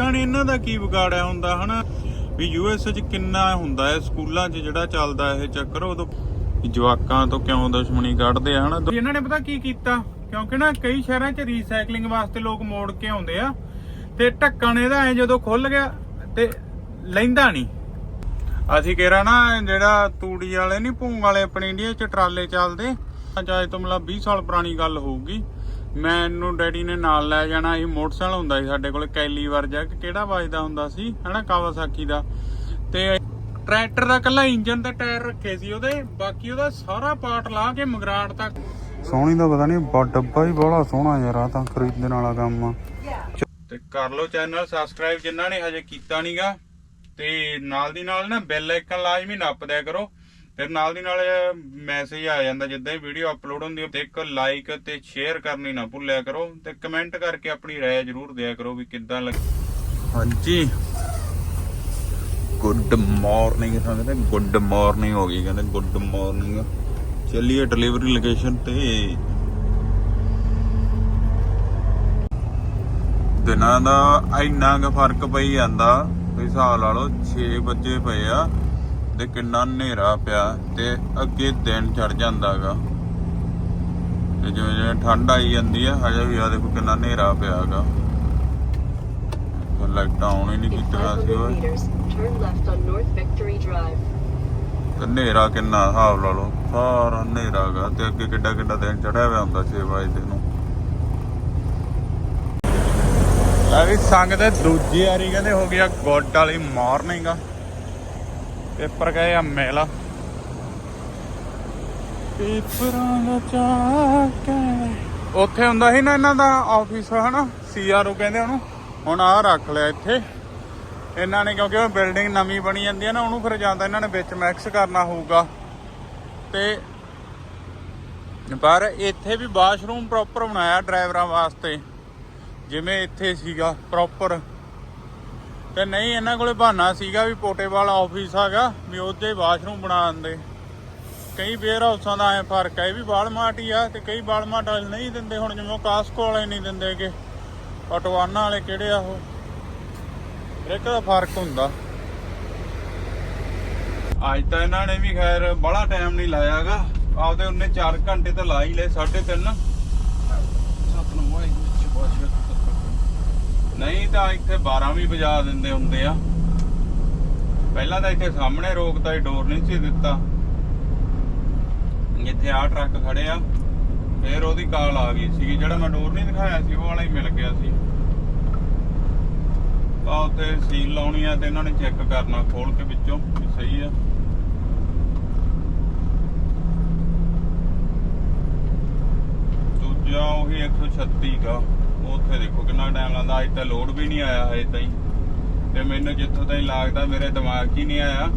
ਕਣ ਇਹਨਾਂ ਦਾ ਕੀ ਵਿਗਾੜਿਆ ਹੁੰਦਾ ਹਨਾ? ਵੀ ਯੂਐਸ ਚ ਕਿੰਨਾ ਹੁੰਦਾ ਹੈ ਸਕੂਲਾਂ 'ਚ ਜਿਹੜਾ ਚੱਲਦਾ ਇਹ ਚੱਕਰ ਉਦੋਂ ਜਵਾਕਾਂ ਤੋਂ ਕਿਉਂ ਦੁਸ਼ਮਣੀ ਕੱਢਦੇ ਆ ਹਨਾ? ਇਹਨਾਂ ਨੇ ਪਤਾ ਕੀ ਕੀਤਾ? ਕਿਉਂਕਿ ਨਾ ਕਈ ਸ਼ਹਿਰਾਂ 'ਚ ਰੀਸਾਈਕਲਿੰਗ ਵਾਸਤੇ ਲੋਕ ਮੋੜ ਕੇ ਆਉਂਦੇ ਆ ਤੇ ਢੱਕਣ ਇਹਦਾ ਐ ਜਦੋਂ ਖੁੱਲ ਗਿਆ ਤੇ ਲੈਂਦਾ ਨਹੀਂ। ਅਸੀਂ ਕਹਿ ਨਾ ਜਿਹੜਾ ਤੂੜੀ ਵਾਲੇ ਨਹੀਂ ਭੂੰਗ ਵਾਲੇ ਆਪਣੇ ਇੰਡੀਆ 'ਚ ਟਰਾਲੇ ਚੱਲਦੇ ਚਾਹੇ ਤੋਂ ਮਤਲਬ 20 ਸਾਲ ਪੁਰਾਣੀ ਗੱਲ ਹੋਊਗੀ। ਮੈਨੂੰ ਡੈਡੀ ਨੇ ਨਾਲ ਲੈ ਜਾਣਾ ਸੀ ਮੋਟਰਸਾਈਕਲ ਹੁੰਦਾ ਸੀ ਸਾਡੇ ਕੋਲ ਕੈਲੀ ਵਰਜਾ ਕਿ ਕਿਹੜਾ ਵੱਜਦਾ ਹੁੰਦਾ ਸੀ ਹਨਾ ਕਾਵਾਸਾਕੀ ਦਾ। ਤੇ ਟਰੈਕਟਰ ਦਾ ਕੱਲਾ ਇੰਜਨ ਤੇ ਟਾਇਰ ਰੱਖੇ ਸੀ ਉਹਦੇ ਬਾਕੀ ਉਹਦਾ ਸਾਰਾ ਪਾਰਟ ਲਾ ਕੇ ਮਗਰਾਟ ਤੱਕ। ਸੋਹਣੀ ਦਾ ਪਤਾ ਨਹੀਂ ਡੱਬਾ ਹੀ ਬੜਾ ਸੋਹਣਾ ਯਾਰ ਆ ਤਾਂ ਖਰੀਦਣ ਵਾਲਾ ਕੰਮ ਆ। ਤੇ ਕਰ ਲਓ ਚੈਨਲ ਸਬਸਕ੍ਰਾਈਬ ਜਿਨ੍ਹਾਂ ਨੇ ਹਜੇ ਕੀਤਾ ਨਹੀਂਗਾ ਤੇ ਨਾਲ ਦੀ ਨਾਲ ਨਾ ਬੈਲ ਆਈਕਨ ਲਾਜ਼ਮੀ ਨੱਪ ਦਿਆ ਕਰੋ। ਫਿਰ ਨਾਲ ਦੀ ਨਾਲ ਮੈਸੇਜ ਆ ਜਾਂਦਾ ਜਿੱਦਾਂ ਹੀ ਵੀਡੀਓ ਅਪਲੋਡ ਹੁੰਦੀ ਹੈ ਤੇ ਇੱਕ ਲਾਈਕ ਤੇ ਸ਼ੇਅਰ ਕਰਨੀ ਨਾ ਭੁੱਲਿਆ ਕਰੋ ਤੇ ਕਮੈਂਟ ਕਰਕੇ ਆਪਣੀ ਰਾਏ ਜ਼ਰੂਰ ਦਿਆ ਕਰੋ ਵੀ ਕਿੱਦਾਂ ਲੱਗ ਹਾਂਜੀ। ਗੁੱਡ ਮਾਰਨਿੰਗ ਕਹਿੰਦੇ ਗੁੱਡ ਮਾਰਨਿੰਗ ਹੋ ਗਈ, ਕਹਿੰਦੇ ਗੁੱਡ ਮਾਰਨਿੰਗ ਚੱਲੀਏ ਡਿਲੀਵਰੀ ਲੋਕੇਸ਼ਨ ਤੇ। ਦਿਨਾਂ ਦਾ ਇੰਨਾ ਕੁ ਫ਼ਰਕ ਪਈ ਜਾਂਦਾ ਤੁਸੀਂ ਹਿਸਾਬ ਲਾ ਲਓ 6 ਵਜੇ ਪਏ ਆ। ਤੇ ਕਿੰਨਾ ਹਨੇਰਾ ਪਿਆ ਤੇ ਅੱਗੇ ਦਿਨ ਚੜ ਜਾਂਦਾਗਾ। ਤੇ ਜਿਵੇਂ ਜਿਵੇਂ ਠੰਡ ਆਈ ਜਾਂਦੀ ਆ ਹਜੇ ਵੀ ਆ ਦੇਖੋ ਕਿੰਨਾ ਹਨੇਰਾ ਪਿਆਗਾ। ਲਾਈਟਾਂ ਆਉਣ ਹੀ ਨਹੀਂ 500 ਸੀ ਓਏ ਹਨੇਰਾ ਕਿੰਨਾ ਹਿਸਾਬ ਲਾ ਲਓ ਸਾਰਾ ਹਨੇਰਾ ਗਾ ਤੇ ਅੱਗੇ ਕਿੱਡਾ ਕਿੱਡਾ ਦਿਨ ਚੜਿਆ ਹੋਇਆ ਹੁੰਦਾ 6 ਵਜੇ ਨੂੰ। ਆ ਵੀ ਸੰਗ ਦੇ ਦੂਜੀ ਵਾਰੀ ਕਹਿੰਦੇ ਹੋ ਗਿਆ ਗੁੱਡ ਵਾਲੀ ਮਾਰਨਿੰਗ ਆ। ਪੇਪਰ ਗਏ ਆ ਮੇਲਾ। ਪੇਪਰਾਂ ਦਾ ਚਾਕ ਉੱਥੇ ਹੁੰਦਾ ਸੀ ਨਾ ਇਹਨਾਂ ਦਾ ਆਫਿਸ ਹਨਾ? ਸੀਆਰਓ ਕਹਿੰਦੇ ਉਹਨੂੰ। ਹੁਣ ਆਹ ਰੱਖ ਲਿਆ ਇੱਥੇ। ਇਹਨਾਂ ਨੇ ਕਿਉਂਕਿ ਉਹ ਬਿਲਡਿੰਗ ਨਵੀਂ ਬਣੀ ਜਾਂਦੀ ਹੈ ਨਾ ਉਹਨੂੰ ਫਿਰ ਜਾਂਦਾ ਇਹਨਾਂ ਨੇ ਵਿੱਚ ਮਿਕਸ ਕਰਨਾ ਹੋਊਗਾ। ਤੇ ਪਰ ਇੱਥੇ ਵੀ ਵਾਸ਼ਰੂਮ ਪ੍ਰੋਪਰ ਬਣਾਇਆ ਡਰਾਈਵਰਾਂ ਵਾਸਤੇ। ਜਿਵੇਂ ਇੱਥੇ ਸੀਗਾ ਪ੍ਰੋਪਰ ਤੇ ਨਹੀਂ, ਇਹਨਾਂ ਕੋਲੇ ਬਹਾਨਾ ਸੀਗਾ ਵੀ ਪੋਟੇਵਾਲ ਆਫਿਸ ਹੈਗਾ, ਵੀ ਉਹਦੇ ਵਾਸ਼ਰੂਮ ਬਣਾ ਦਿੰਦੇ। ਕਈ ਵੇਅਰ ਹਾਊਸਾਂ ਦਾ ਐ ਫ਼ਰਕ ਹੈ ਇਹ ਵੀ ਵਾਲਮਾਰਟ ਹੀ ਆ, ਤੇ ਕਈ ਵਾਲਮਾਰਟ ਵਾਲੇ ਨਹੀਂ ਦਿੰਦੇ ਹੁਣ, ਜਿਵੇਂ ਕਾਸਕੋ ਵਾਲੇ ਨਹੀਂ ਦਿੰਦੇ ਦਿੰਦੇਗੇ ਆਟੋਵਾਨਾ ਵਾਲੇ ਕਿਹੜੇ ਆ ਉਹ? ਇੱਕ ਦਾ ਫ਼ਰਕ ਹੁੰਦਾ। ਅੱਜ ਤਾਂ ਇਹਨਾਂ ਨੇ ਵੀ ਖੈਰ ਬੜਾ ਟਾਈਮ ਨਹੀਂ ਲਾਇਆਗਾ। ਆਪਦੇ ਉਹਨੇ 4 ਘੰਟੇ ਤਾਂ ਲਾ ਹੀ ਲਏ 3.5 ਸਤਨੂ ਵਾਹਿਗੁਰੂ ਜੀ ਬਾਸ਼ਾ ਨਹੀਂ ਤਾਂ ਇੱਥੇ 12 ਵੀ ਵਜਾ ਦਿੰਦੇ ਹੁੰਦੇ ਆ। ਪਹਿਲਾਂ ਤਾਂ ਇੱਥੇ ਸਾਹਮਣੇ ਰੋਕਦਾ ਹੀ ਡੋਰ ਨਹੀਂ ਸੀ ਦਿੱਤਾ। ਜਿੱਥੇ ਆ ਟਰੱਕ ਖੜੇ ਆ, ਫੇਰ ਉਹਦੀ ਕਾਲ ਆ ਗਈ ਸੀ ਜਿਹੜਾ ਮੈਂ ਡੋਰ ਨਹੀਂ ਦਿਖਾਇਆ ਸੀ, ਉਹ ਵਾਲਾ ਹੀ ਮਿਲ ਗਿਆ ਸੀ। ਤਾਂ ਉੱਥੇ ਸੀਲ ਲਾਉਣੀ ਆ ਤੇ ਇਹਨਾਂ ਨੇ ਚੈੱਕ ਕਰਨਾ ਖੋਲ ਕੇ ਵਿੱਚੋਂ ਵੀ ਸਹੀ ਆ। ਦੂਜਾ ਉਹੀ 136 ਦਾ ਉੱਥੇ ਦੇਖੋ ਕਿੰਨਾ ਟਾਈਮ ਲੱਗਦਾ ਅੱਜ ਤਾਂ ਲੋਡ ਵੀ ਨਹੀਂ ਆਇਆ ਹਜੇ ਤਾਈਂ। ਤੇ ਮੈਨੂੰ ਜਿੱਥੋਂ ਤਾਈਂ ਲੱਗਦਾ ਮੇਰੇ ਦਿਮਾਗ 'ਚ ਹੀ ਨਹੀਂ ਆਇਆ।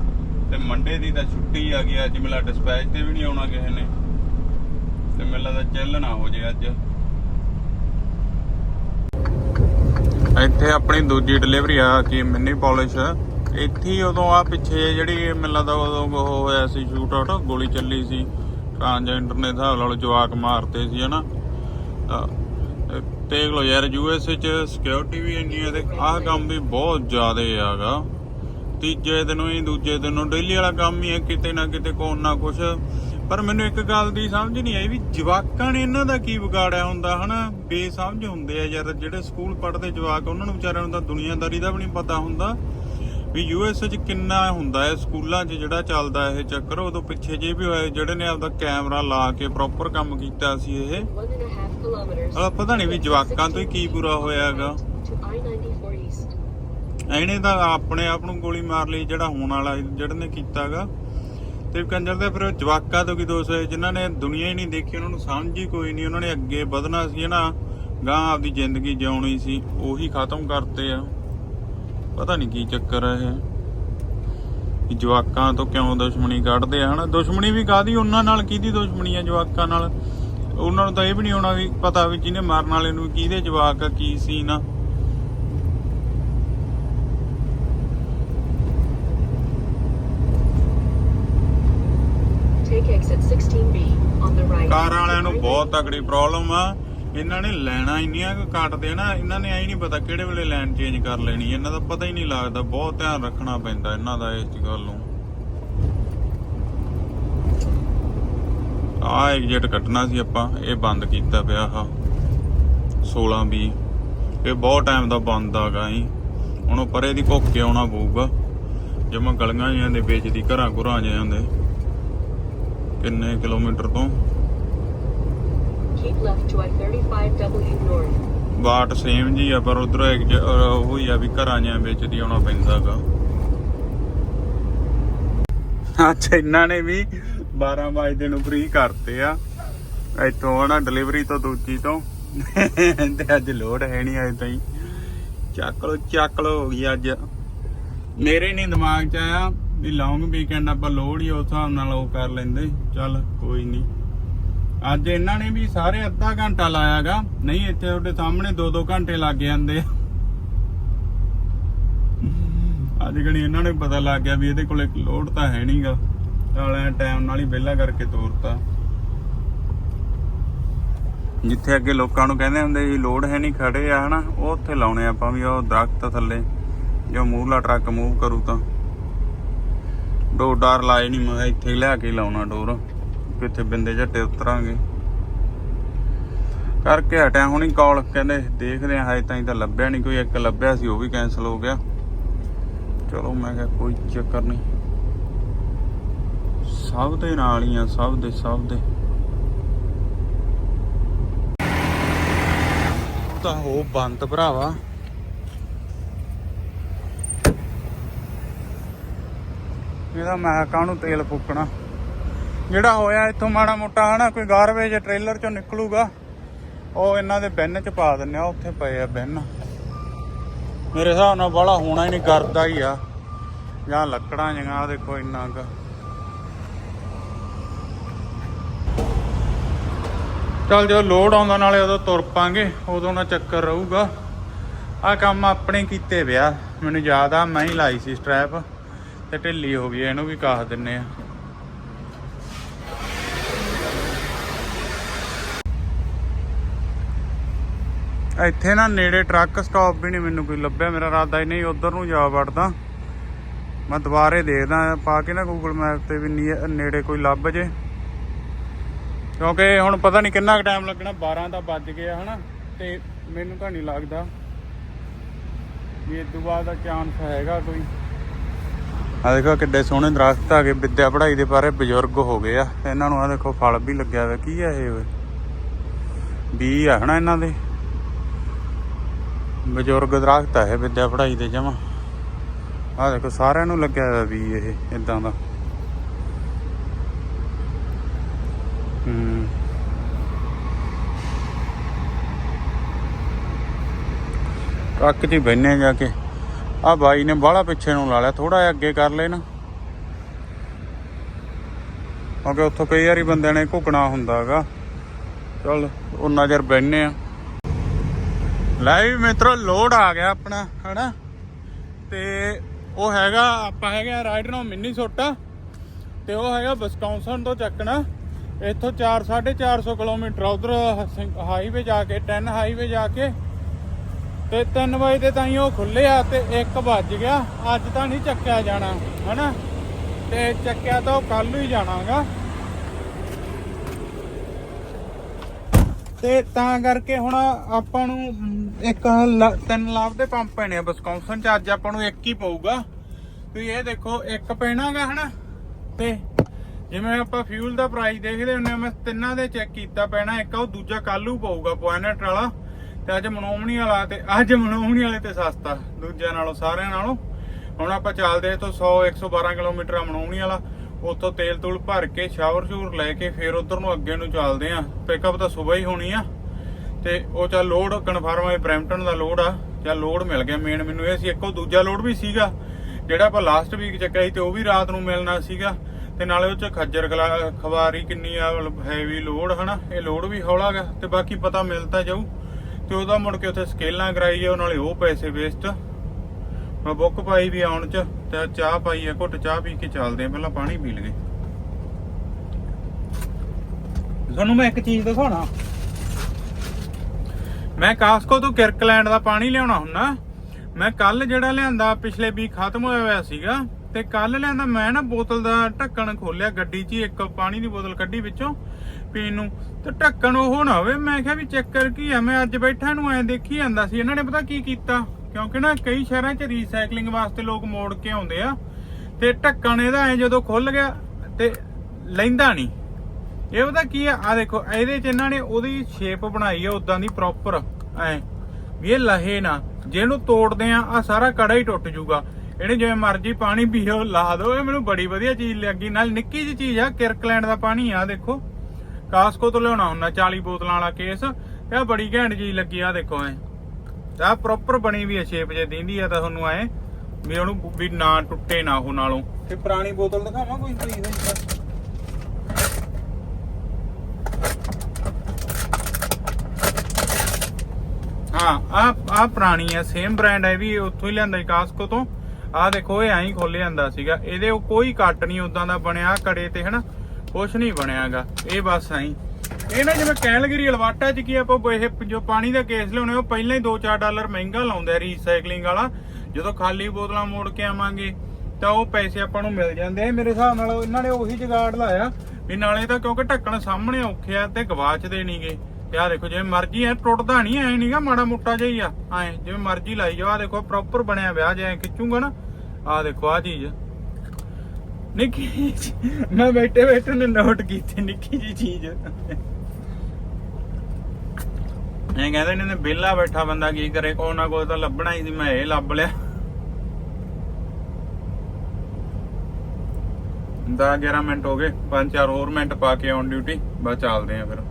ਤੇ ਮੰਡੇ ਦੀ ਤਾਂ ਛੁੱਟੀ ਆ ਗਈ, ਅੱਜ ਮਿਲਾ ਡਿਸਪੈਚ ਤੇ ਵੀ ਨਹੀਂ ਆਉਣਾ ਕਿਸੇ ਨੇ। ਤੇ ਮੈਨੂੰ ਲੱਗਦਾ ਚੱਲ ਨਾ ਹੋ ਜੇ ਅੱਜ। ਇੱਥੇ ਆਪਣੀ ਦੂਜੀ ਡਿਲੀਵਰੀ ਆ ਕਿ ਮਿੰਨੀ ਪਾਲਿਸ਼ ਇੱਥੇ ਹੀ ਉਦੋਂ ਆ ਪਿੱਛੇ ਜਿਹੜੀ ਮੈਨੂੰ ਲੱਗਦਾ ਉਦੋਂ ਉਹ ਹੋਇਆ ਸੀ ਸ਼ੂਟ ਆਊਟ ਗੋਲੀ ਚੱਲੀ ਸੀ। ਟ੍ਰਾਂਸਜੈਂਡਰ ਨੇ ਹਿਸਾਬ ਲਾ ਜਵਾਕ ਮਾਰਤੇ ਸੀ, ਹਨਾ? ਦੇਖ ਲਓ ਯਾਰ ਯੂਐਸ ਚ ਸਿਕਿਉਰਿਟੀ ਵੀ ਇੰਨੀ ਹੈ ਤੇ ਆਹ ਕੰਮ ਵੀ ਬਹੁਤ ਜ਼ਿਆਦਾ ਹੈਗਾ ਤੀਜੇ ਦਿਨੋਂ ਹੀ ਦੂਜੇ ਦਿਨੋਂ ਡੇਲੀ ਵਾਲਾ ਕੰਮ ਹੀ ਹੈ ਕਿਤੇ ਨਾ ਕਿਤੇ ਕੋਨ ਨਾ ਕੁਛ। ਪਰ ਮੈਨੂੰ ਇੱਕ ਗੱਲ ਦੀ ਸਮਝ ਨਹੀਂ ਆਈ ਵੀ ਜਵਾਕਾਂ ਨੇ ਇਹਨਾਂ ਦਾ ਕੀ ਵਿਗਾੜਿਆ ਹੁੰਦਾ, ਹਨਾ? ਬੇਸਮਝ ਹੁੰਦੇ ਆ ਯਾਰ, ਜਿਹੜੇ ਸਕੂਲ ਪੜ੍ਹਦੇ ਜਵਾਕ, ਉਹਨਾਂ ਨੂੰ ਵਿਚਾਰਿਆਂ ਨੂੰ ਤਾਂ ਦੁਨੀਆਦਾਰੀ ਦਾ ਵੀ ਨਹੀਂ ਪਤਾ ਹੁੰਦਾ। ਵੀ ਯੂਐਸ ਚ ਕਿੰਨਾ ਹੁੰਦਾ ਹੈ, ਸਕੂਲਾਂ 'ਚ ਜਿਹੜਾ ਚੱਲਦਾ ਇਹ ਚੱਕਰ, ਉਦੋਂ ਪਿੱਛੇ ਜੇ ਵੀ ਹੋਏ, ਜਿਹੜੇ ਨੇ ਆਪਦਾ ਕੈਮਰਾ ਲਾ ਕੇ ਪ੍ਰੋਪਰ ਕੰਮ ਕੀਤਾ ਸੀ ਇਹ। One ਪਤਾ ਨਹੀਂ ਵੀ ਜਵਾਕਾਂ ਤੋਂ ਹੀ ਕੀ ਬੁਰਾ ਹੋਇਆ ਹੈਗਾ ਇਹਨੇ ਤਾਂ ਆਪਣੇ ਆਪ ਨੂੰ ਗੋਲੀ ਮਾਰ ਲਈ, ਜਿਹੜਾ ਹੋਣ ਵਾਲਾ ਜਿਹੜੇ ਨੇ ਕੀਤਾਗਾ। ਤੇ ਕੰਜਰ ਦੇ ਫਿਰ ਜਵਾਕਾਂ ਤੋਂ ਕੀ ਦੋਸ਼ ਹੈ ਜਿਨ੍ਹਾਂ ਨੇ ਦੁਨੀਆ ਹੀ ਨਹੀਂ ਦੇਖੀ, ਉਹਨਾਂ ਨੂੰ ਸਮਝ ਹੀ ਕੋਈ ਨਹੀਂ। ਉਹਨਾਂ ਨੇ ਅੱਗੇ ਵਧਣਾ ਸੀ ਨਾ ਗਾਂ ਆਪਦੀ ਜ਼ਿੰਦਗੀ ਜਿਉਣੀ ਸੀ, ਉਹੀ ਖਤਮ ਕਰਤੇ ਆ। ਪਤਾ ਨਹੀਂ ਕੀ ਚੱਕਰ ਹੈ ਇਹ। ਜਵਾਕਾਂ ਤੋਂ ਕਿਉਂ ਦੁਸ਼ਮਣੀ ਕੱਢਦੇ ਆ, ਹਨਾ? ਦੁਸ਼ਮਣੀ ਵੀ ਕਾਦੀ ਉਹਨਾਂ ਨਾਲ ਕਿਹਦੀ ਦੁਸ਼ਮਣੀ ਆ ਜਵਾਕਾਂ ਨਾਲ? ਉਹਨਾਂ ਨੂੰ ਤਾਂ ਇਹ ਵੀ ਨਹੀਂ ਹੋਣਾ ਵੀ ਪਤਾ ਵੀ ਜਿਹਨੇ ਮਾਰਨ ਵਾਲੇ ਨੂੰ ਕਿਹਦੇ ਜਵਾਕ ਆ ਕੀ ਸੀ ਨਾ Take exit 16B on the right. ਕਾਰ ਵਾਲਿਆਂ ਨੂੰ ਬਹੁਤ ਤਕੜੀ ਪ੍ਰੋਬਲਮ ਆ। ਇਹਨਾਂ ਨੇ ਲੈਣਾ ਇੰਨੀਆਂ ਕੁ ਕੱਟਦੇ ਨਾ ਇਹਨਾਂ ਨੇ ਐ ਨਹੀਂ ਪਤਾ ਕਿਹੜੇ ਵੇਲੇ ਲਾਈਨ ਚੇਂਜ ਕਰ ਲੈਣੀ ਇਹਨਾਂ ਦਾ ਪਤਾ ਹੀ ਨਹੀਂ ਲੱਗਦਾ ਬਹੁਤ ਧਿਆਨ ਰੱਖਣਾ ਪੈਂਦਾ ਇਹਨਾਂ ਦਾ ਇਸ ਗੱਲ ਨੂੰ। ਆ ਐਗਜ਼ਿਟ ਕੱਟਣਾ ਸੀ ਆਪਾਂ ਇਹ ਬੰਦ ਕੀਤਾ ਪਿਆ ਆ 16 20 ਇਹ ਬਹੁਤ ਟਾਈਮ ਦਾ ਬੰਦ ਆਗਾ ਹੀ ਹੁਣ ਉਹ ਪਰੇ ਦੀ ਭੁੱਕ ਕੇ ਆਉਣਾ ਪਊਗਾ? ਜਿਵੇਂ ਗਲੀਆਂ ਜਿਹਾਂ ਦੇ ਵਿੱਚ ਦੀ ਘਰਾਂ ਘੁਰਾਂ ਜਿਹਾਂ ਦੇ ਕਿੰਨੇ ਕਿਲੋਮੀਟਰ ਤੋਂ? Keep left to I-35W North. But same ਜੀ ਆ ਪਰ ਉਧਰ ਇੱਕ ਉਹ ਹੀ ਆ ਵੀ ਘਰਾਂ ਜਿਹਾਂ ਵਿੱਚ ਦੀ ਆਉਣਾ ਪੈਂਦਾਗਾ ਅੱਛਾ ਇਹਨਾਂ ਨੇ ਵੀ 12 ਵਜੇ ਨੂੰ ਫ੍ਰੀ ਕਰਤੇ ਆ। ਇੱਥੋਂ ਹਨਾ ਡਿਲੀਵਰੀ ਤੋਂ ਦੂਜੀ ਤੋਂ। ਤੇ ਅੱਜ ਲੋਡ ਹੈ ਨਹੀਂ ਅਜੇ ਤਾਈਂ। ਚੱਕ ਲੋ ਚੱਕ ਲੋ ਹੋ ਗਈ ਅੱਜ। ਮੇਰੇ ਨਹੀਂ ਦਿਮਾਗ 'ਚ ਆਇਆ ਵੀ ਲੌਂਗ ਵੀਕਐਂਡ ਆਪਾਂ ਲੋਡ ਹੀ ਉਸ ਹਿਸਾਬ ਨਾਲ ਉਹ ਕਰ ਲੈਂਦੇ। ਚੱਲ ਕੋਈ ਨਹੀਂ। ਅੱਜ ਇਹਨਾਂ ਨੇ ਵੀ ਸਾਰੇ ਅੱਧਾ ਘੰਟਾ ਲਾਇਆਗਾ। ਨਹੀਂ, ਇੱਥੇ ਤੁਹਾਡੇ ਸਾਹਮਣੇ 2-2 ਘੰਟੇ ਲੱਗ ਜਾਂਦੇ ਆ। ਅੱਜ ਗਣੀ ਇਹਨਾਂ ਨੂੰ ਪਤਾ ਲੱਗ ਗਿਆ ਵੀ ਇਹਦੇ ਕੋਲੇ ਲੋਡ ਤਾਂ ਹੈ ਨਹੀਂਗਾ ਨਾਲੇ ਟਾਈਮ ਨਾਲ ਹੀ ਵਿਹਲਾ ਕਰਕੇ ਤੋਰਤਾ। ਜਿੱਥੇ ਅੱਗੇ ਲੋਕਾਂ ਨੂੰ ਕਹਿੰਦੇ ਹੁੰਦੇ ਸੀ ਲੋਡ ਹੈ ਨਹੀਂ, ਖੜੇ ਆ, ਹਨਾ? ਉਹ ਉੱਥੇ ਲਾਉਣੇ ਆਪਾਂ ਵੀ, ਉਹ ਦਰਖਤ ਥੱਲੇ, ਜੋ ਮੂਹਲਾ ਟਰੱਕ ਮੂਵ ਕਰੂ ਤਾਂ। ਡੋਰ ਡਾਰ ਲਾਏ ਨਹੀਂ ਮੈਂ ਇੱਥੇ ਲਿਆ ਕੇ ਲਾਉਣਾ ਡੋਰ ਕਿੱਥੇ ਬਿੰਦੇ ਝੱਟੇ ਉਤਰਾਂਗੇ। ਕਰਕੇ ਹਟਿਆ ਹੁਣੀ ਕਾਲ, ਕਹਿੰਦੇ ਦੇਖਦੇ ਆ ਹਜੇ ਤਾਈਂ ਤਾਂ ਲੱਭਿਆ ਨਹੀਂ ਕੋਈ, ਇੱਕ ਲੱਭਿਆ ਸੀ, ਉਹ ਵੀ ਕੈਨਸਲ ਹੋ ਗਿਆ। ਚਲੋ, ਮੈਂ ਕਿਹਾ ਕੋਈ ਚੱਕਰ ਨਹੀਂ ਸਭ ਦੇ ਨਾਲ ਹੀ ਆ, ਸਭ ਦੇ ਸਭ ਦੇ। ਤਾਂ ਉਹ ਬੰਦ ਭਰਾਵਾ। ਇਹਦਾ ਮੈਂ ਕਾਹਨੂੰ ਤੇਲ ਫੂਕਣਾ? ਜਿਹੜਾ ਹੋਇਆ ਇੱਥੋਂ ਮਾੜਾ ਮੋਟਾ, ਹਨਾ, ਕੋਈ ਗਾਰਬੇਜ ਟ੍ਰੇਲਰ ਚੋਂ ਨਿਕਲੂਗਾ, ਉਹ ਇਹਨਾਂ ਦੇ ਬਿੰਨ ਚ ਪਾ ਦਿੰਨੇ ਆ, ਉੱਥੇ ਪਏ ਆ ਬਿੰਨ। ਮੇਰੇ ਹਿਸਾਬ ਨਾਲ ਬਾਹਲਾ ਹੋਣਾ ਹੀ ਨਹੀਂ, ਕਰਦਾ ਹੀ ਆ। ਜਾਂ ਲੱਕੜਾਂ ਜਿਹੀਆਂ ਦੇਖੋ ਇੰਨਾ ਕੁ। ਚੱਲ ਜਦੋਂ ਲੋਡ ਆਉਂਦਾ ਨਾਲੇ ਉਦੋਂ ਤੁਰ ਪਾਂਗੇ, ਉਦੋਂ ਨਾ ਚੱਕਰ ਰਹੂਗਾ। ਆ ਕੰਮ ਆਪਣੇ ਕੀਤੇ ਪਿਆ। ਮੈਨੂੰ ਯਾਦ ਆ, ਮੈਂ ਹੀ ਲਾਈ ਸੀ ਸਟ੍ਰੈਪ ਤੇ ਢਿੱਲੀ ਹੋ ਗਈ, ਇਹਨੂੰ ਵੀ ਕਾਹ ਦਿੰਨੇ ਆ। ਇੱਥੇ ਨਾ ਨੇੜੇ ਟਰੱਕ ਸਟਾਪ ਵੀ ਨਹੀਂ ਮੈਨੂੰ ਕੋਈ ਲੱਭਿਆ, ਮੇਰਾ ਇਰਾਦਾ ਹੀ ਨਹੀਂ ਉਧਰ ਨੂੰ ਜਾ ਵੜਦਾ। ਮੈਂ ਦੁਬਾਰੇ ਦੇਖਦਾ, ਪਾ ਕੇ ਨਾ ਗੂਗਲ ਮੈਪ ਤੇ ਵੀ ਨੇੜੇ ਕੋਈ ਲੱਭ ਜੇ। ਕਿਉਂਕਿ ਹੁਣ ਪਤਾ ਨਹੀਂ ਕਿੰਨਾ ਕੁ ਟਾਈਮ ਲੱਗਣਾ 12 ਦਾ ਵੱਜ ਗਿਆ ਹਨਾ, ਤੇ ਮੈਨੂੰ ਤਾਂ ਨਹੀਂ ਲੱਗਦਾ ਵੀ ਇਸ ਤੋਂ ਬਾਅਦ ਦਾ ਚਾਂਸ ਹੈਗਾ ਕੋਈ। ਆ ਦੇਖੋ ਕਿੱਡੇ ਸੋਹਣੇ ਦਰਖਤ ਆ ਗਏ, ਵਿੱਦਿਆ ਪੜ੍ਹਾਈ ਦੇ ਬਾਰੇ ਬਜ਼ੁਰਗ ਹੋ ਗਏ ਆ ਇਹਨਾਂ ਨੂੰ ਆ ਦੇਖੋ ਫਲ ਵੀ ਲੱਗਿਆ ਹੋਇਆ ਕੀ ਆ ਇਹ ਓਏ? ਬੀ ਆ ਹਨਾ ਇਹਨਾਂ ਦੇ। ਬਜ਼ੁਰਗ ਦਰਖਤ ਆ ਇਹ ਵਿੱਦਿਆ ਪੜ੍ਹਾਈ ਦੇ ਜਮਾ। ਆ ਦੇਖੋ ਸਾਰਿਆਂ ਨੂੰ ਲੱਗਿਆ ਹੋਇਆ ਵੀ ਇਹ ਇਦਾਂ ਦਾ। ਹੂੰ। ਟਰੱਕ 'ਚ ਹੀ ਜਾ ਕੇ। ਆ ਬਾਈ ਨੇ ਬਾਹਲਾ ਪਿੱਛੇ ਨੂੰ ਲਾ ਲਿਆ ਥੋੜਾ ਜਿਹਾ ਅੱਗੇ ਕਰ ਲੈ ਨਾ। ਕਿਉਂਕਿ ਉੱਥੋਂ ਕਈ ਵਾਰੀ ਬੰਦਿਆਂ ਨੇ ਘੁਕਣਾ ਹੁੰਦਾਗਾ ਚਲ, ਉਹ ਨਜ਼ਰ ਬੈਠਨੇ ਆ। ਲੈ ਵੀ ਮਿੱਤਰੋ, ਲੋਡ ਆ ਗਿਆ ਆਪਣਾ, ਹਨਾ? ਤੇ ਉਹ ਹੈਗਾ, ਆਪਾਂ ਹੈਗਾ ਰਾਈਡ ਨੂੰ ਮਿਨੀਸੋਟਾ ਤੇ ਉਹ ਹੈਗਾ ਵਿਸਕੌਂਸਨ ਤੋਂ ਚੱਕਣਾ। ਇੱਥੋਂ 4 450 ਕਿਲੋਮੀਟਰ ਉਧਰ ਹਾਈਵੇ ਜਾ ਕੇ 10 ਹਾਈਵੇ ਜਾ ਕੇ। ਤੇ 3 ਵਜੇ ਤੇ ਤਾਈਂ ਉਹ ਖੁੱਲੇ ਆ ਤੇ 1 ਵੱਜ ਗਿਆ। ਅੱਜ ਤਾਂ ਨਹੀਂ ਚੱਕਿਆ ਜਾਣਾ, ਹਨਾ? ਤੇ ਚੱਕਿਆ ਤਾਂ ਉਹ ਕੱਲ ਨੂੰ ਹੀ ਜਾਣਾਗਾ। ਤੇ ਤਾਂ ਕਰਕੇ ਹੁਣ ਆਪਾਂ ਨੂੰ ਇੱਕ ਲ- ਤਿੰਨ ਲਾਭ ਦੇ ਪੰਪ ਪੈਣੇ ਆ ਵਿਸਕੌਂਸਨ ਚ ਅੱਜ ਆਪਾਂ ਨੂੰ ਇੱਕ ਹੀ ਪਊਗਾ। ਤੁਸੀਂ ਇਹ ਦੇਖੋ, ਇੱਕ ਪੈਣਾਗਾ, ਹਨਾ? ਤੇ ਜਿਵੇਂ ਆਪਾਂ ਫਿਊਲ ਦਾ ਪ੍ਰਾਈਸ ਦੇਖਦੇ ਹੁੰਨੇ ਮੈਂ ਤਿੰਨਾਂ ਦੇ ਚੈੱਕ ਕੀਤਾ ਪੈਣਾ, ਇੱਕ ਉਹ ਦੂਜਾ ਕੱਲੂ ਪਊਗਾ ਪੁਆਇੰਟ ਵਾਲਾ, ਤੇ ਅੱਜ ਮਨੋਮਣੀ ਵਾਲਾ ਤੇ ਅੱਜ ਮਨੋਮਣੀ ਵਾਲੇ ਤੇ ਸਸਤਾ, ਦੂਜਿਆਂ ਨਾਲੋਂ, ਸਾਰਿਆਂ ਨਾਲੋਂ। ਹੁਣ ਆਪਾਂ ਚੱਲਦੇ ਹਾਂ ਤੋਂ 100 112 ਕਿਲੋਮੀਟਰ ਆ ਮਨੋਮਣੀ ਵਾਲਾ, ਉੱਥੋਂ ਤੇਲ ਤੂਲ ਭਰ ਕੇ ਸ਼ਾਵਰ ਸ਼ੂਰ ਲੈ ਕੇ ਫਿਰ ਉਧਰ ਨੂੰ ਅੱਗੇ ਨੂੰ ਚੱਲਦੇ ਆ ਪਿਕਅਪ ਤਾਂ ਸਵੇਰ ਹੀ ਹੋਣੀ ਆ, ਤੇ ਉਹ ਚੱਲ ਲੋਡ ਕਨਫਰਮ ਹੈ ਬ੍ਰੈਂਪਟਨ ਦਾ ਲੋਡ ਆ, ਚੱਲ ਲੋਡ ਮਿਲ ਗਿਆ ਮੇਨ ਮੈਨੂੰ ਇਹ ਸੀ, ਇੱਕੋ ਦੂਜਾ ਲੋਡ ਵੀ ਸੀਗਾ, ਜਿਹੜਾ ਆਪਾਂ ਲਾਸਟ ਵੀਕ ਚੱਕਿਆ ਸੀ ਤੇ ਉਹ ਵੀ ਰਾਤ ਨੂੰ ਮਿਲਣਾ ਸੀਗਾ। ਤੇ ਨਾਲੇ ਉਹ ਚ ਖੱਜਰ ਖਵਾਰੀ ਕਿੰਨੀ ਆ ਹੈਵੀ ਲੋਡ ਹਨਾ ਇਹ ਲੋਡ ਵੀ ਹੌਲਾ ਗਾ ਤੇ ਬਾਕੀ ਪਤਾ ਮਿਲਦਾ ਜਾਊ। ਤੇ ਉਹਦਾ ਮੁੜ ਕੇ ਉੱਥੇ ਸਕੇਲਾਂ ਕਰਾਈ ਜਾਓ ਨਾਲੇ ਉਹ ਪੈਸੇ ਵੇਸਟ ਮੈਂ ਬੁੱਕ ਪਾਈ ਵੀ ਆਉਣ ਚ ਤੇ ਚਾਹ ਪਾਈ ਆ ਘੁੱਟ ਚਾਹ ਪੀ ਕੇ ਚੱਲਦੇ ਆ ਪਹਿਲਾਂ ਪਾਣੀ ਪੀ ਲਈਏ। ਤੁਹਾਨੂੰ ਮੈਂ ਇੱਕ ਚੀਜ਼ ਦਿਖਾਉਣਾ। ਮੈਂ ਕਾਸਕੋ ਤੋਂ ਕਿਰਕਲੈਂਡ ਦਾ ਪਾਣੀ ਲਿਆਉਣਾ ਹੁੰਨਾ। ਮੈਂ ਕੱਲ ਜਿਹੜਾ ਲਿਆਂਦਾ ਪਿਛਲੇ ਵੀ ਖਤਮ ਹੋਇਆ ਹੋਇਆ ਸੀਗਾ ਤੇ ਕੱਲ ਲਿਆਂਦਾ, ਮੈਂ ਨਾ ਬੋਤਲ ਦਾ ਢੱਕਣ ਖੋਲਿਆ ਗੱਡੀ 'ਚ ਹੀ ਇੱਕ ਪਾਣੀ ਦੀ ਬੋਤਲ ਕੱਢੀ ਵਿੱਚੋਂ ਪੀਣ ਨੂੰ। ਤੇ ਢੱਕਣ ਉਹ ਨਾ ਹੋਵੇ, ਮੈਂ ਕਿਹਾ ਵੀ ਚੈੱਕ ਕੀ ਆ, ਮੈਂ ਅੱਜ ਬੈਠਾ ਨੂੰ ਐ ਦੇਖੀ ਜਾਂਦਾ ਸੀ, ਇਹਨਾਂ ਨੇ ਪਤਾ ਕੀ ਕੀਤਾ? ਕਿਉਂਕਿ ਨਾ ਕਈ ਸ਼ਹਿਰਾਂ 'ਚ ਰੀਸਾਈਕਲਿੰਗ ਵਾਸਤੇ ਲੋਕ ਮੋੜ ਕੇ ਆਉਂਦੇ ਆ, ਤੇ ਢੱਕਣ ਇਹਦਾ ਐ ਜਦੋਂ ਖੁੱਲ ਗਿਆ ਤੇ ਲੈਂਦਾ ਨਹੀਂ। ਇਹ ਪਤਾ ਕੀ ਆ ਆ ਦੇਖੋ, ਇਹਦੇ 'ਚ ਇਹਨਾਂ ਨੇ ਉਹਦੀ ਸ਼ੇਪ ਬਣਾਈ ਆ ਉਦਾਂ ਦੀ ਪ੍ਰੋਪਰ ਐ। ਵੀ ਇਹ ਲਹੇ ਨਾ, ਜੇ ਤੋੜਦੇ ਆ ਆ ਸਾਰਾ ਕੜਾ ਹੀ ਟੁੱਟ ਜਾਊਗਾ। ਇਹਨੇ ਜਿਵੇਂ ਮਰਜ਼ੀ ਪਾਣੀ ਪੀਓ ਲਾ ਦਿਓ ਇਹ ਮੈਨੂੰ ਬੜੀ ਵਧੀਆ ਚੀਜ਼ ਲੱਗੀ। ਨਾਲ ਨਿੱਕੀ ਜਿਹੀ ਚੀਜ਼ ਆ ਕਿਰਕਲੈਂਡ ਦਾ ਪਾਣੀ ਆ ਦੇਖੋ। ਕਾਸਕੋ ਤੋਂ ਲਿਆਉਣਾ ਹੁੰਦਾ 40 ਬੋਤਲਾਂ ਵਾਲਾ ਕੇਸ। ਇਹ ਬੜੀ ਘੈਂਟ ਚੀਜ਼ ਲੱਗੀ ਆ ਦੇਖੋ ਐ। ਆ ਪ੍ਰੋਪਰ ਬਣੀ ਵੀ ਆ ਸ਼ੇਪ ਜੇ ਦਿੰਦੀ ਆ ਤਾਂ ਤੁਹਾਨੂੰ ਐ ਵੀ ਉਹਨੂੰ ਵੀ ਨਾ ਟੁੱਟੇ ਨਾ ਉਹ ਨਾਲੋਂ। ਤੇ ਪੁਰਾਣੀ ਬੋਤਲ ਦਿਖਾਵਾਂ ਕੋਈ ਸਹੀ ਸਹੀ ਹਾਂ ਆ ਆ ਪੁਰਾਣੀ ਆ ਸੇਮ ਬ੍ਰਾਂਡ ਹੈ ਵੀ ਉੱਥੋਂ ਹੀ ਲਿਆਂਦਾ ਕਾਸਕੋ ਤੋਂ। ਆਹ ਦੇਖੋ, ਇਹ ਐਂ ਖੋਲੇ ਜਾਂਦਾ ਸੀਗਾ। ਇਹਦੇ ਉਹ ਕੋਈ ਕੱਟ ਨਹੀਂ ਉਦਾਂ ਦਾ ਬਣਿਆ ਕੜੇ ਤੇ ਹਨਾ, ਕੁਛ ਨਹੀਂ ਬਣਿਆਗਾ। ਇਹ ਬਸ ਐਂ। ਇਹ ਨਾ ਜਿਵੇਂ ਕੈਲਗਰੀ ਅਲਵਾਟਾ ਚ ਕੀ ਆਪਾਂ ਇਹ ਜੋ ਪਾਣੀ ਦਾ ਕੇਸ ਲਿਆਉਣੇ, ਉਹ ਪਹਿਲਾਂ ਹੀ 2-4 ਡਾਲਰ ਮਹਿੰਗਾ ਲਾਉਂਦੇ ਰੀਸਾਈਕਲਿੰਗ ਵਾਲਾ। ਜਦੋਂ ਖਾਲੀ ਬੋਤਲਾਂ ਮੋੜ ਕੇ ਆਵਾਂਗੇ, ਤਾਂ ਉਹ ਪੈਸੇ ਆਪਾਂ ਨੂੰ ਮਿਲ ਜਾਂਦੇ ਆ। ਮੇਰੇ ਹਿਸਾਬ ਨਾਲ ਇਹਨਾਂ ਨੇ ਉਹੀ ਜਗਾੜ ਲਾਇਆ, ਵੀ ਨਾਲੇ ਤਾਂ ਕਿਉਂਕਿ ਢੱਕਣ ਸਾਹਮਣੇ ਔਖੇ ਆ ਤੇ ਗਵਾਚਦੇ ਨਹੀਂਗੇ ਤੇ ਦੇਖੋ, ਜਿਵੇਂ ਮਰਜ਼ੀ ਐ ਟੁੱਟਦਾ ਨਹੀਂ ਐ ਨਹੀਂਗਾ ਮਾੜਾ ਮੋਟਾ ਜਿਹਾ ਹੀ ਆ। ਐ, ਜਿਵੇਂ ਮਰਜ਼ੀ ਲਾਈ ਜਾਓ। ਆ ਦੇਖੋ ਪ੍ਰੋਪਰ ਬਣਿਆ ਵਿਆਹ, ਜੇ ਐ ਖਿੱਚੂਗਾ ਨਾ ਆ ਦੇਖੋ ਆ ਚੀਜ਼। ਨਿੱਕੀ ਮੈਂ ਬੈਠੇ ਬੈਠੇ ਨੇ ਨੋਟ ਕੀਤੀ, ਨਿੱਕੀ ਜੀ ਚੀਜ਼। ਐ ਕਹਿੰਦੇ ਨੇ ਬੇਲਾ ਬੈਠਾ ਬੰਦਾ, ਕੀ ਕਰੇ? ਕੋਈ ਨਾ ਕੋਈ ਤਾਂ ਲੱਭਣਾ ਹੀ ਸੀ, ਮੈਂ ਇਹ ਲੱਭ ਲਿਆ। ਦਾ 11 ਮਿੰਟ ਹੋ ਗਏ, ਪੰਜ ਚਾਰ ਹੋਰ ਮਿੰਟ ਪਾ ਕੇ ਔਨ ਡਿਊਟੀ ਬਸ ਚੱਲਦੇ ਆ ਫਿਰ।